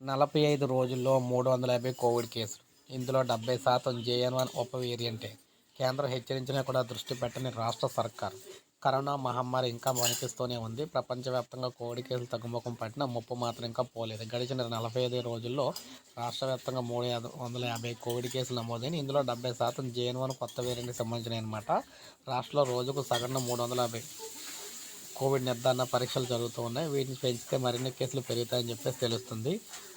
నలభై ఐదు రోజుల్లో మూడు వందల యాభై కోవిడ్ కేసులు. ఇందులో డెబ్బై శాతం జేఎన్ వన్ ఉప వేరియంటే కేంద్రం హెచ్చరించినా కూడా దృష్టి పెట్టని రాష్ట్ర సర్కార్. కరోనా మహమ్మారి ఇంకా వణికిస్తూనే ఉంది. ప్రపంచవ్యాప్తంగా కోవిడ్ కేసులు తగ్గుముఖం పట్టిన ముప్పు మాత్రం ఇంకా పోలేదు. గడిచిన నలభై ఐదు రోజుల్లో రాష్ట్ర వ్యాప్తంగా మూడు వందల యాభై కోవిడ్ కేసులు నమోదైన ఇందులో డెబ్బై శాతం జేఎన్ వన్ కొత్త వేరియంట్కి సంబంధించినవి అనమాట రాష్ట్రంలో రోజుకు సగటున మూడు వందల యాభై కోవిడ్ నిర్ధారణ పరీక్షలు జరుగుతూ ఉన్నాయి. వీటిని పెంచితే మరిన్ని కేసులు పెరుగుతాయని చెప్పేసి తెలుస్తుంది.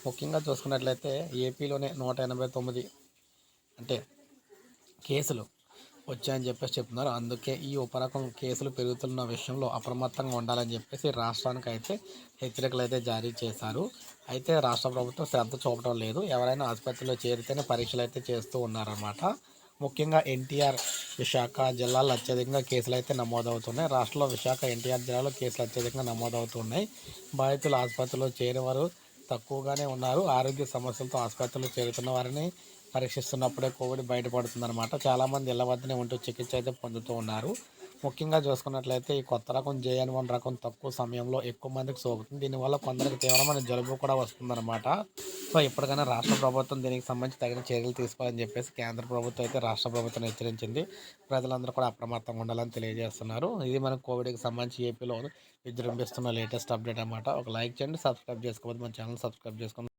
ముఖ్యంగా చూసుకున్నట్లయితే ఏపీలోనే నూట ఎనభై తొమ్మిది అంటే కేసులు వచ్చాయని చెప్పేసి చెప్తున్నారు. అందుకే ఈ ఉపరకం కేసులు పెరుగుతున్న విషయంలో అప్రమత్తంగా ఉండాలని చెప్పేసి రాష్ట్రానికి అయితే హెచ్చరికలు అయితే జారీ చేశారు. అయితే రాష్ట్ర ప్రభుత్వం శ్రద్ధ చూపడం లేదు. ఎవరైనా ఆసుపత్రిలో చేరితేనే పరీక్షలు అయితే చేస్తూ ఉన్నారన్నమాట. ముఖ్యంగా ఎన్టీఆర్ విశాఖ జిల్లాలో అత్యధికంగా కేసులు అయితే నమోదవుతున్నాయి. రాష్ట్రంలో విశాఖ ఎన్టీఆర్ జిల్లాలో కేసులు అత్యధికంగా నమోదవుతున్నాయి. బాధితులు ఆసుపత్రిలో చేరిన వారు తక్కువగానే ఉన్నారు. ఆరోగ్య సమస్యలతో ఆసుపత్రిలో చేరుతున్న వారిని పరీక్షిస్తున్నప్పుడే కోవిడ్ బయటపడుతుందన్నమాట. చాలామంది ఇళ్ళ వద్దనే ఉంటూ చికిత్స అయితే పొందుతూ ఉన్నారు. ముఖ్యంగా చూసుకున్నట్లయితే ఈ కొత్త రకం జేఎన్ వన్ రకం తక్కువ సమయంలో ఎక్కువ మందికి సోకుతుంది. దీనివల్ల కొందరికి తీవ్రమైన జలుబు కూడా వస్తుందన్నమాట. సో ఇప్పటికైనా రాష్ట్ర ప్రభుత్వం దీనికి సంబంధించి తగిన చర్యలు తీసుకోవాలని చెప్పేసి కేంద్ర ప్రభుత్వం అయితే రాష్ట్ర ప్రభుత్వం హెచ్చరించింది. ప్రజలందరూ కూడా అప్రమత్తంగా ఉండాలని తెలియజేస్తున్నారు. ఇది మనం కోవిడ్కి సంబంధించి ఏపీలో విజృంభిస్తున్న లేటెస్ట్ అప్డేట్ అన్నమాట. ఒక లైక్ చేయండి సబ్స్క్రైబ్ చేసుకోవద్దు మన ఛానల్ సబ్స్క్రైబ్ చేసుకోండి.